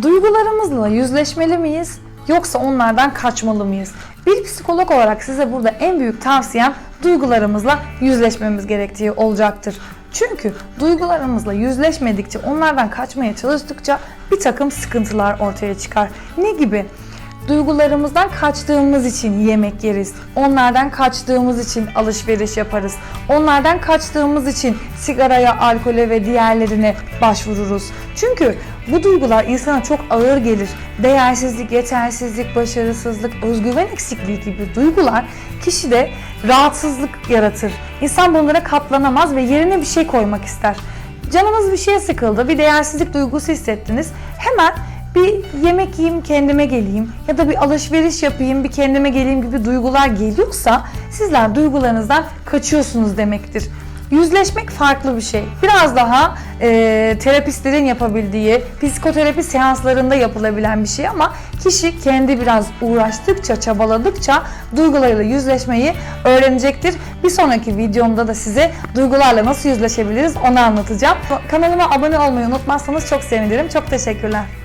Duygularımızla yüzleşmeli miyiz yoksa onlardan kaçmalı mıyız? Bir psikolog olarak size burada en büyük tavsiyem duygularımızla yüzleşmemiz gerektiği olacaktır. Çünkü duygularımızla yüzleşmedikçe, onlardan kaçmaya çalıştıkça bir takım sıkıntılar ortaya çıkar. Ne gibi? Duygularımızdan kaçtığımız için yemek yeriz. Onlardan kaçtığımız için alışveriş yaparız. Onlardan kaçtığımız için sigaraya, alkole ve diğerlerine başvururuz. Çünkü bu duygular insana çok ağır gelir. Değersizlik, yetersizlik, başarısızlık, özgüven eksikliği gibi duygular kişide rahatsızlık yaratır. İnsan bunlara katlanamaz ve yerine bir şey koymak ister. Canınız bir şeye sıkıldı, bir değersizlik duygusu hissettiniz. Hemen bir yemek yiyeyim kendime geleyim ya da bir alışveriş yapayım bir kendime geleyim gibi duygular geliyorsa sizler duygularınızdan kaçıyorsunuz demektir. Yüzleşmek farklı bir şey. Biraz daha e, terapistlerin yapabildiği, psikoterapi seanslarında yapılabilen bir şey ama kişi kendi biraz uğraştıkça, çabaladıkça duygularıyla yüzleşmeyi öğrenecektir. Bir sonraki videomda da size duygularla nasıl yüzleşebiliriz onu anlatacağım. Kanalıma abone olmayı unutmazsanız çok sevinirim. Çok teşekkürler.